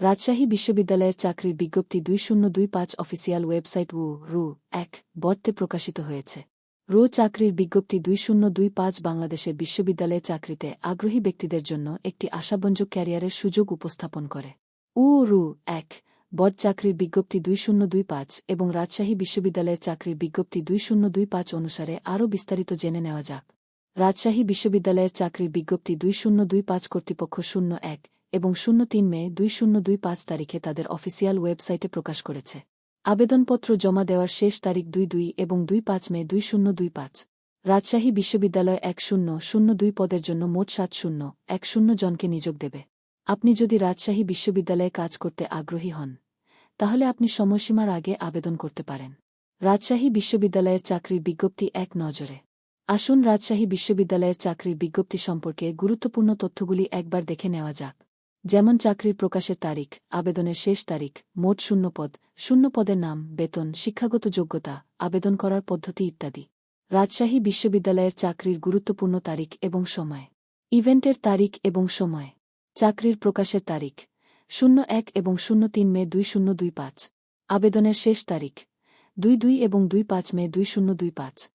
রাজশাহী বিশ্ববিদ্যালয়ের চাকরির বিজ্ঞপ্তি দুই শূন্য দুই পাঁচ অফিসিয়াল ওয়েবসাইট উ রু এক বর্তে প্রকাশিত হয়েছে। রো চাকরির বিজ্ঞপ্তি দুই শূন্য দুই পাঁচ বাংলাদেশের বিশ্ববিদ্যালয়ে চাকরিতে আগ্রহী ব্যক্তিদের জন্য একটি আশাবঞ্জক ক্যারিয়ারের সুযোগ উপস্থাপন করে। উ রু এক বড চাকরির বিজ্ঞপ্তি দুই শূন্য দুই পাঁচ এবং রাজশাহী বিশ্ববিদ্যালয়ের চাকরির বিজ্ঞপ্তি দুই শূন্য দুই পাঁচ অনুসারে আরও বিস্তারিত জেনে নেওয়া যাক। রাজশাহী বিশ্ববিদ্যালয়ের চাকরির বিজ্ঞপ্তি দুই শূন্য দুই পাঁচ কর্তৃপক্ষ শূন্য এক এবং শূন্য তিন মে দুই শূন্য দুই পাঁচ তারিখে তাদের অফিসিয়াল ওয়েবসাইটে প্রকাশ করেছে। আবেদনপত্র জমা দেওয়ার শেষ তারিখ দুই দুই এবং দুই পাঁচ মে দুই শূন্য দুই পাঁচ। রাজশাহী বিশ্ববিদ্যালয় এক শূন্য শূন্য দুই পদের জন্য মোট সাত শূন্য, এক শূন্য জনকে নিযোগ দেবে। আপনি যদি রাজশাহী বিশ্ববিদ্যালয়ে কাজ করতে আগ্রহী হন, তাহলে আপনি সময়সীমার আগে আবেদন করতে পারেন। রাজশাহী বিশ্ববিদ্যালয়ের চাকরির বিজ্ঞপ্তি এক নজরে। আসুন রাজশাহী বিশ্ববিদ্যালয়ের চাকরির বিজ্ঞপ্তি সম্পর্কে গুরুত্বপূর্ণ তথ্যগুলি একবার দেখে নেওয়া যাক। যেমন চাকরির প্রকাশের তারিখ, আবেদনের শেষ তারিখ, মোট শূন্যপদ, শূন্যপদের নাম, বেতন, শিক্ষাগত যোগ্যতা, আবেদন করার পদ্ধতি ইত্যাদি। রাজশাহী বিশ্ববিদ্যালয়ের চাকরির গুরুত্বপূর্ণ তারিখ এবং সময়। ইভেন্টের তারিখ এবং সময়। চাকরির প্রকাশের তারিখ। শূন্য এক এবং শূন্য তিন মে দুই শূন্য দুই পাঁচ। আবেদনের শেষ তারিখ। দুই দুই এবং দুই পাঁচ মে দুই শূন্য দুই পাঁচ।